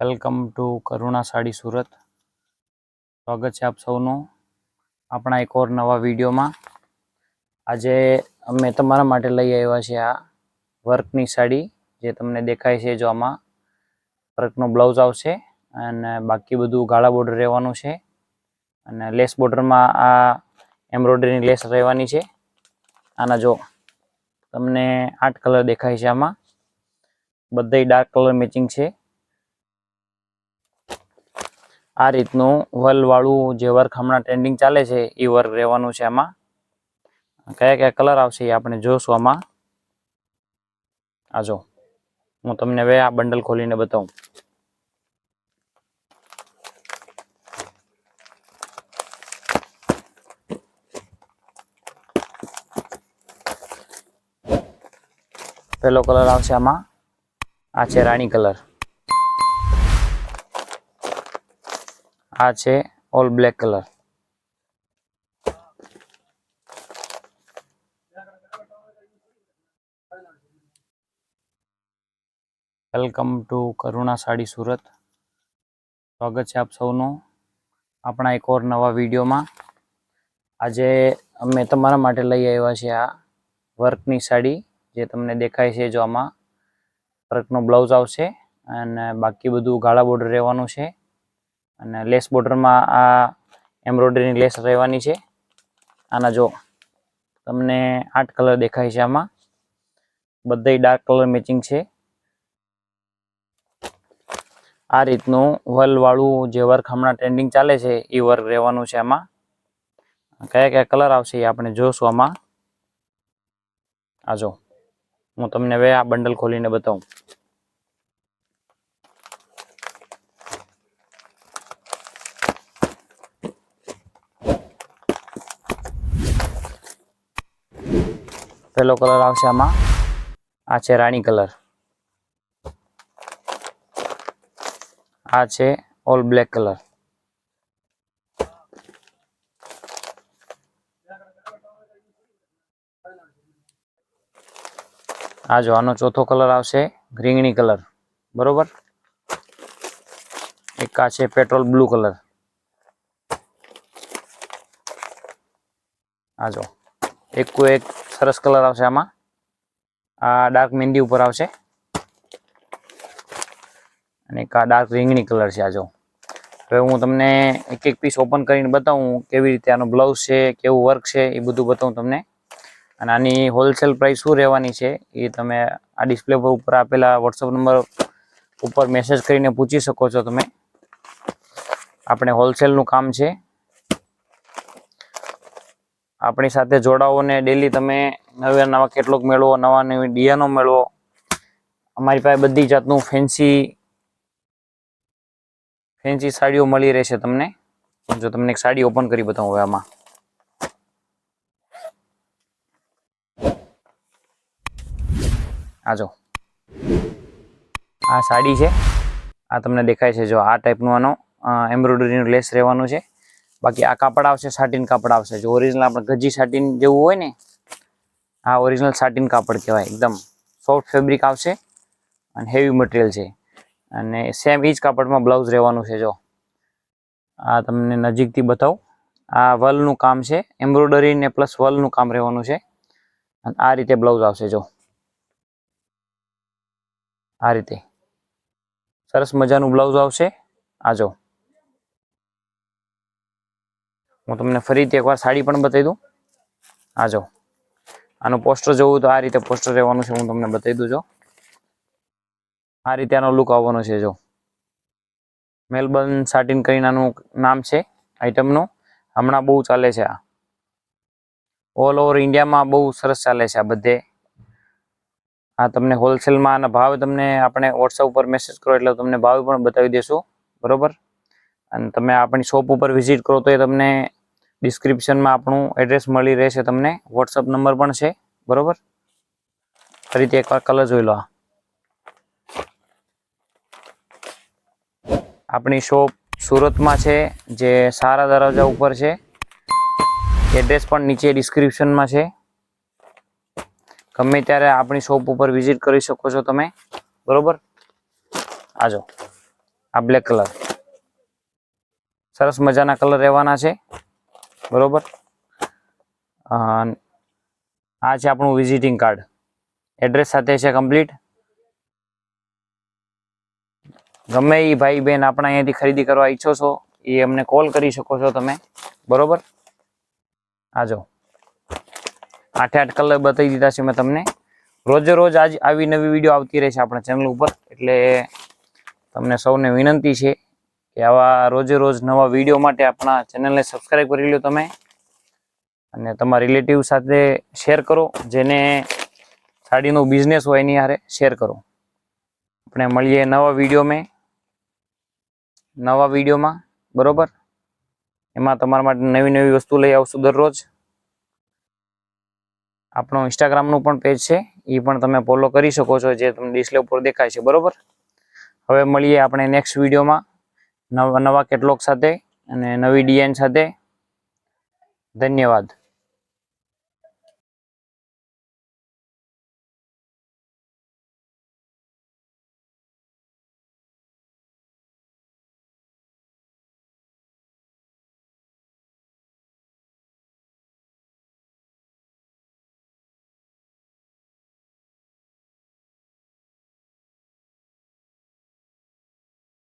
Welcome to Karuna Sari Surat. સ્વાગત છે આપ સૌનું આપણા એક ઓર નવા વિડીયોમાં. આજે અમે તમારા માટે લઈ આવ્યા છીએ આ વર્કની સાડી જે તમને દેખાય છે જો આમાં વર્કનો બ્લાઉઝ આવશે અને બાકી બધું ગાળા બોર્ડર રહેવાનું છે. અને લેસ બોર્ડરમાં આ એમ્બ્રોઇડરીની લેસ રહેવાની છે. આના જો તમને આઠ કલર દેખાય છે આમાં. બધાય ડાર્ક કલર મેચિંગ છે. આ રીતનું વલવાળું જે વર્ક હમણાં ટ્રેન્ડિંગ ચાલે છે, એ વર્ક રહેવાનું છે આમાં. કયા કયા કલર આવશે એ આપણે જોશું આમાં. આ જો, હું તમને હવે આ બંડલ ખોલીને બતાવું. પહેલો કલર આવશે આમાં. આ છે રાણી કલર આ છે all black colour welcome to Karuna Sari Surat સ્વાગત છે આપ સૌનું આપણા એક ઓર નવા વિડીયોમાં. આજે અમે તમારા માટે લઈ આવ્યા છીએ આ વર્કની સાડી જે તમને દેખાય છે જો આમાં વર્કનો બ્લાઉઝ આવશે અને બાકી બધું ગાળા બોર્ડર રહેવાનું છે. અને લેસ બોર્ડરમાં આ એમ્બ્રોઇડરીની લેસ રહેવાની છે. આના જો તમને આઠ કલર દેખાય છે આમાં. બધાય ડાર્ક કલર મેચિંગ છે. આ રીતનું વલવાળું જે વર્ક હમણાં ટ્રેન્ડિંગ ચાલે છે એ વર્ક રહેવાનું છે આમાં. કયા કયા કલર આવશે એ આપણે જોશું આમાં. આ જો, હું તમને હવે આ બંડલ ખોલીને બતાવું. પહેલો કલર આવશે આમાં. આ છે રાણી કલર આ છે ઓલ બ્લેક કલર આ જો આનો ચોથો કલર આવશે રીંગણી કલર બરોબર? એક આ છે પેટ્રોલ બ્લુ કલર આ જો. એક એક સરસ કલર આવશે આમાં. આ ડાર્ક મહેંદી ઉપર આવશે. અને એક આ ડાર્ક રીંગણી કલર છે આ જો. હવે હું તમને એક એક પીસ ઓપન કરીને બતાવું કેવી રીતે આનો બ્લાઉઝ છે, કેવું વર્ક છે, એ બધું બતાવું તમને. અને આની હોલસેલ પ્રાઇસ શું રહેવાની છે, એ તમે આ ડિસ્પ્લે પર ઉપર આપેલા વોટ્સઅપ નંબર ઉપર મેસેજ કરીને પૂછી શકો છો તમે. આપણે હોલસેલનું કામ છે. આપણી સાથે જોડાવો ને ડેલી તમે નવા નવા કેટલોક મેળવો, નવા નવી ડિયાનો મેળવો. અમારી પાસે બધી જાતનું ફેન્સી ફેન્સી સાડીઓ મળી રહેશે તમને. જો તમને એક સાડી ઓપન કરી બતાવું હવે આમાં. આ જો. આ સાડી છે. આ તમને દેખાય છે જો આ ટાઈપનું આનો એમ્બ્રોઇડરીનું લેસ રહેવાનું છે. બાકી આ કાપડ આવશે સાટીન કાપડ આવશે. જો ઓરિજિનલ આપણે ગજી સાટીન જેવું હોય ને, આ ઓરિજિનલ સાટીન કાપડ કહેવાય એકદમ. સોફ્ટ ફેબ્રિક આવશે અને હેવી મટીરિયલ છે. અને સેમ એ જ કાપડમાં બ્લાઉઝ રહેવાનું છે જો. આ તમને નજીકથી બતાવું. આ વલનું કામ છે એમ્બ્રોઇડરી ને પ્લસ વલનું કામ રહેવાનું છે. અને આ રીતે બ્લાઉઝ આવશે જો. આ રીતે. સરસ મજાનું બ્લાઉઝ આવશે. આ જો. હું તમને ફરીથી એકવાર સાડી પણ બતાવી દઉં. આ જો, આનું પોસ્ટર જોવું તો આ રીતે પોસ્ટર રહેવાનું છે, હું તમને બતાવી દઉં જો. આ રીતે આનો લુક આવવાનો છે, જો. મેલબર્ન સાટિન કરીને આનું નામ છે આઈટમનું હમણાં બહુ ચાલે છે આ. ઓલ ઓવર ઇન્ડિયામાં બહુ સરસ ચાલે છે આ બધે. આ તમને હોલસેલમાં આના ભાવ તમને આપણે વોટ્સઅપ ઉપર મેસેજ કરો એટલે તમને ભાવ પણ બતાવી દેશું. બરોબર? અને તમે આપણી શોપ ઉપર વિઝિટ કરો તો એ તમને ડિસ્ક્રિપ્શનમાં આપણું એડ્રેસ મળી રહેશે તમને. વોટ્સઅપ નંબર પણ છે. બરોબર? ફરીથી એકવાર કલર જોઈ લો આપણી શોપ સુરતમાં છે, જે સારા દરવાજા ઉપર છે. એડ્રેસ પણ નીચે ડિસ્ક્રિપ્શનમાં છે. ગમે ત્યારે આપણી શોપ ઉપર વિઝિટ કરી શકો છો તમે. બરોબર? આજો આ બ્લેક કલર સરસ મજાના કલર રહેવાના છે. બરોબર? આ છે આપણું વિઝિટિંગ કાર્ડ એડ્રેસ સાથે છે કમ્પ્લીટ ગમે એ ભાઈ બેન આપણા અહીંયાથી ખરીદી કરવા ઈચ્છો છો એ અમને કોલ કરી શકો છો તમે. બરોબર? આ જો. આઠે આઠ કલર બતાવી દીધા છે મેં તમને. રોજે રોજ આજ આવી નવી વીડિયો આવતી રહેશે આપણા ચેનલ ઉપર. એટલે તમને સૌને વિનંતી છે. કે આવા રોજે રોજ નવા વીડિયો માટે આપણા ચેનલને સબસ્ક્રાઈબ કરી લો તમે. અને તમારા રિલેટિવ સાથે શેર કરો, જેને સાડીનો બિઝનેસ હોય એની હારે શેર કરો. આપણે મળીએ નવા વીડિયો મેં, નવા વિડીયોમાં બરોબર? એમાં તમારા માટે નવી નવી વસ્તુ લઈ આવશું દરરોજ. આપણો ઇન્સ્ટાગ્રામનું પણ પેજ છે એ પણ તમે ફોલો કરી શકો છો, જે તમને ડિસ્પ્લે ઉપર દેખાય છે, બરોબર? હવે મળીએ આપણે નેક્સ્ટ વિડીયોમાં નવા નવા કેટલોગ સાથે અને નવી ડિઝાઇન સાથે. ધન્યવાદ.